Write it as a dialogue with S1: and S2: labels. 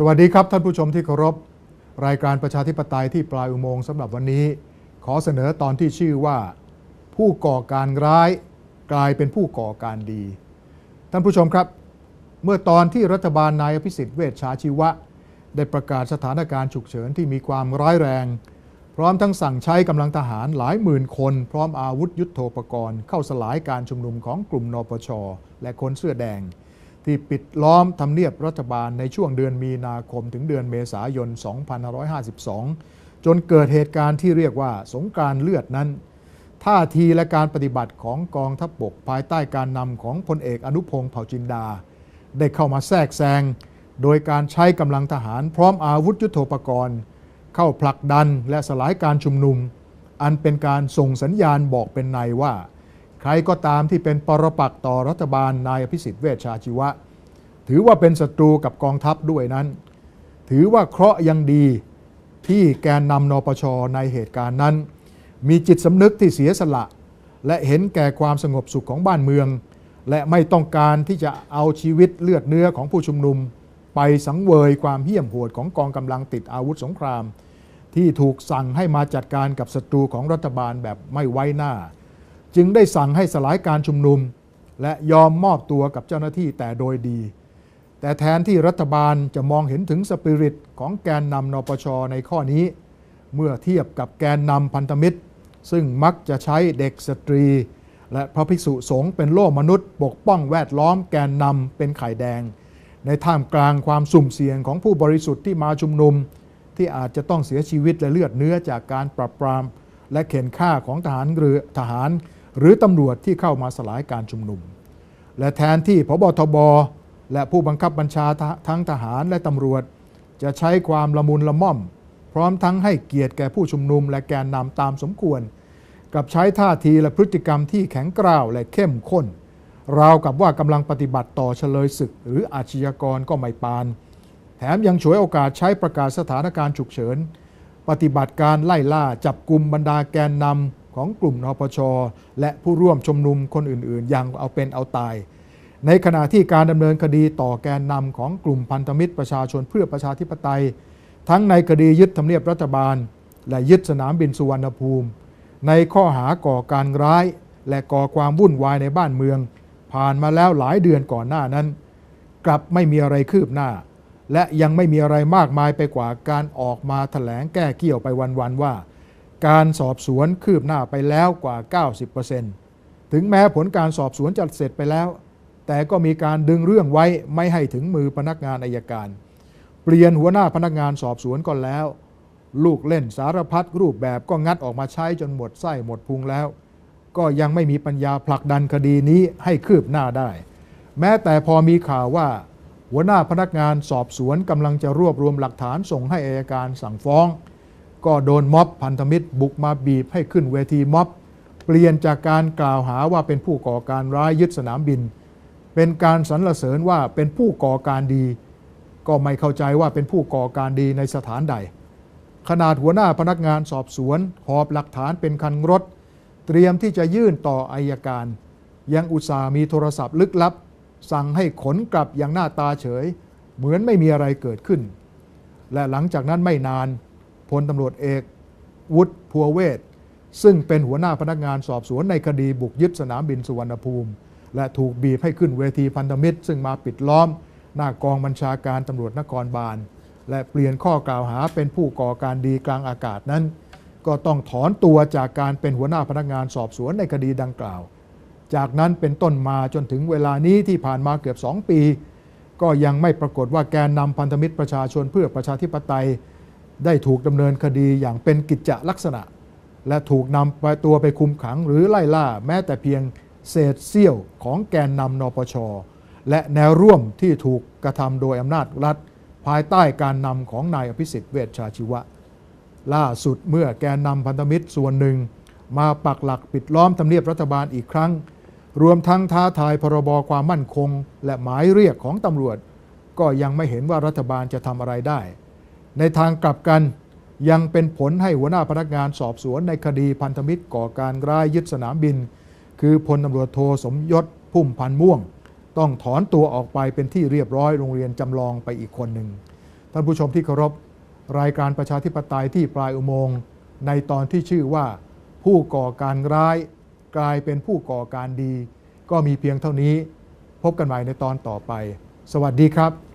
S1: สวัสดีครับท่านผู้ชมที่เคารพ รายการประชาธิปไตยที่ปลายอุโมงค์สำหรับวันนี้ ขอเสนอตอนที่ชื่อว่า ผู้ก่อการร้ายกลายเป็นผู้ก่อการดี ท่านผู้ชมครับ เมื่อตอนที่รัฐบาลนายอภิสิทธิ์เวชชาชีวะ ได้ประกาศสถานการณ์ฉุกเฉินที่มีความร้ายแรง พร้อมทั้งสั่งใช้กำลังทหารหลายหมื่นคน พร้อมอาวุธยุโทโธปกรณ์ เข้าสลายการชุมนุมของกลุ่มนปช และคนเสื้อแดง ที่ปิดล้อมทำเนียบรัฐบาลในช่วงเดือนมีนาคมถึงเดือนเมษายน 2552 จนเกิดเหตุการณ์ที่เรียกว่าสงกรารเลือดนั้น ท่าทีและการปฏิบัติของกองทัพบบกภายใต้การนำของพลเอกอนุพงศ์เผ่าจินดา ได้เข้ามาแทรกแซงโดยการใช้กำลังทหารพร้อมอาวุธยุโทโธปกรณ์ เข้าผลักดันและสลายการชุมนุม อันเป็นการส่งสัญญาณบอกเป็นในว่า ใครก็ตามที่เป็นปรปักษ์ต่อรัฐบาลนายอภิสิทธิ์เวชชาชีวะ ถือว่าเป็นศัตรูกับกองทัพด้วยนั้น ถือว่าเคราะห์ยังดีที่แกนนำนปชในเหตุการณ์นั้น มีจิตสำนึกที่เสียสละ และเห็นแก่ความสงบสุขของบ้านเมือง และไม่ต้องการที่จะเอาชีวิตเลือดเนื้อของผู้ชุมนุม ไปสังเวยความเหี้ยมโหดของกองกำลังติดอาวุธสงคราม ที่ถูกสั่งให้มาจัดการกับศัตรูของรัฐบาลแบบไม่ไว้หน้า จึงได้สั่งให้สลายการชุมนุม และยอมมอบตัวกับเจ้าหน้าที่แต่โดยดี แต่แทนที่รัฐบาลจะมองเห็นถึงสปิริตของแกนนำนปชในข้อนี้ เมื่อเทียบกับแกนนำพันธมิตร ซึ่งมักจะใช้เด็กสตรี และพระภิกษุสงฆ์เป็นโล่มนุษย์ ปกป้องแวดล้อมแกนนำเป็นไข่แดง ในท่ามกลางความสุ่มเสี่ยงของผู้บริสุทธิ์ที่มาชุมนุม ที่อาจจะต้องเสียชีวิตและเลือดเนื้อจากการปราบปราม และเข็นฆ่าของทหารเรือทหาร หรือตำรวจที่เข้ามาสลายการชุมนุม และแทนที่พบทบและผู้บังคับบัญชาทั้งทหารและตำรวจ จะใช้ความละมุนละม่อม พร้อมทั้งให้เกียรติแก่ผู้ชุมนุมและแกนนำตามสมควร กับใช้ท่าทีและพฤติกรรมที่แข็งกร้าวและเข้มข้น ราวกับว่ากำลังปฏิบัติต่อเฉลยศึก หรืออาชญากรก็ไม่ปาน แถมยังฉวยโอกาสใช้ประกาศสถานการณ์ฉุกเฉิน ปฏิบัติการไล่ล่าจับกลุ่มบรรดาแกนนำ ของกลุ่มนปช และผู้ร่วมชุมนุมคนอื่นๆ อย่างเอาเป็นเอาตาย ในขณะที่การดำเนินคดีต่อแกนนำของกลุ่มพันธมิตรประชาชนเพื่อประชาธิปไตย ทั้งในคดียึดทำเนียบรัฐบาล และยึดสนามบินสุวรรณภูมิ ในข้อหาก่อการร้าย และก่อความวุ่นวายในบ้านเมือง ผ่านมาแล้วหลายเดือนก่อนหน้านั้น กลับไม่มีอะไรคืบหน้าและยังไม่มีอะไรมากมายไปกว่าการออกมาถแถลงแก้เกี่ยวไปวันๆว่า การสอบสวนคืบหน้าไปแล้วกว่า 90%ถึงแม้ผลการสอบสวนจะเสร็จไปแล้ว แต่ก็มีการดึงเรื่องไว้ไม่ให้ถึงมือพนักงานอายการ เปลี่ยนหัวหน้าพนักงานสอบสวนก่อนแล้ว ลูกเล่นสารพัดรูปแบบก็งัดออกมาใช้จนหมดไส้หมดพุงแล้ว ก็ยังไม่มีปัญญาผลักดันคดีนี้ให้คืบหน้าได้ แม้แต่พอมีข่าวว่าหัวหน้าพนักงานสอบสวนกำลังจะรวบรวมหลักฐานส่งให้อายการสั่งฟ้อง ก็โดนม็อบพันธมิตร บุกมาบีบให้ขึ้นเวทีม็อบเปลี่ยนจากการกล่าวหาว่าเป็นผู้ก่อการร้ายยึดสนามบิน เป็นการสรรเสริญว่าเป็นผู้ก่อการดี ก็ไม่เข้าใจว่าเป็นผู้ก่อการดีในสถานใด ขนาดหัวหน้าพนักงานสอบสวนหอบหลักฐานเป็นคันรถ เตรียมที่จะยื่นต่ออายการ ยังอุตส่ามีโทรศัพท์ลึกลับ สั่งให้ขนกลับอย่างหน้าตาเฉย เหมือนไม่มีอะไรเกิดขึ้น และหลังจากนั้นไม่นาน พลตำรวจเอกวุฒิพัวเวศซึ่งเป็นหัวหน้าพนักงานสอบสวนในคดีบุกยึดสนามบินสุวรรณภูมิ และถูกบีบให้ขึ้นเวทีพันธมิตร ซึ่งมาปิดล้อม หน้ากองบัญชาการตำรวจนครบาล และเปลี่ยนข้อกล่าวหาเป็นผู้ก่อการดีกลางอากาศนั้น ก็ต้องถอนตัวจากการเป็นหัวหน้าพนักงานสอบสวนในคดีดังกล่าว จากนั้นเป็นต้นมาจนถึงเวลานี้ที่ผ่านมาเกือบ 2 ปี ก็ยังไม่ปรากฏว่าแกนนำพันธมิตรประชาชนเพื่อประชาธิปไตย ได้ถูกดำเนินคดีอย่างเป็นกิจจลักษณะ และถูกนำไปตัวไปคุมขังหรือไล่ล่าแม้แต่เพียงเศษเสี้ยวของแกนนำนปช และแนวร่วมที่ถูกกระทำโดยอำนาจรัฐ ภายใต้การนำของนายอภิสิทธิ์เวชชาชีวะ ล่าสุดเมื่อแกนนำพันธมิตรส่วนหนึ่ง มาปักหลักปิดล้อมทำเนียบรัฐบาลอีกครั้ง รวมทั้งท้าทายพรบความมั่นคง และหมายเรียกของตำรวจ ก็ยังไม่เห็นว่ารัฐบาลจะทำอะไรได้ ในทางกลับกันยังเป็นผลให้หัวหน้าพนักงานสอบสวนในคดีพันธมิตรก่อการร้ายยึดสนามบิน คือพลตำรวจโทสมยศพุ่มพันม่วง ต้องถอนตัวออกไปเป็นที่เรียบร้อยโรงเรียนจำลองไปอีกคนหนึ่ง ท่านผู้ชมที่เคารพรายการประชาธิปไตยที่ปลายอุโมงค์ในตอนที่ชื่อว่า ผู้ก่อการร้ายกลายเป็นผู้ก่อการดี ก็มีเพียงเท่านี้ พบกันใหม่ในตอนต่อไป สวัสดีครับ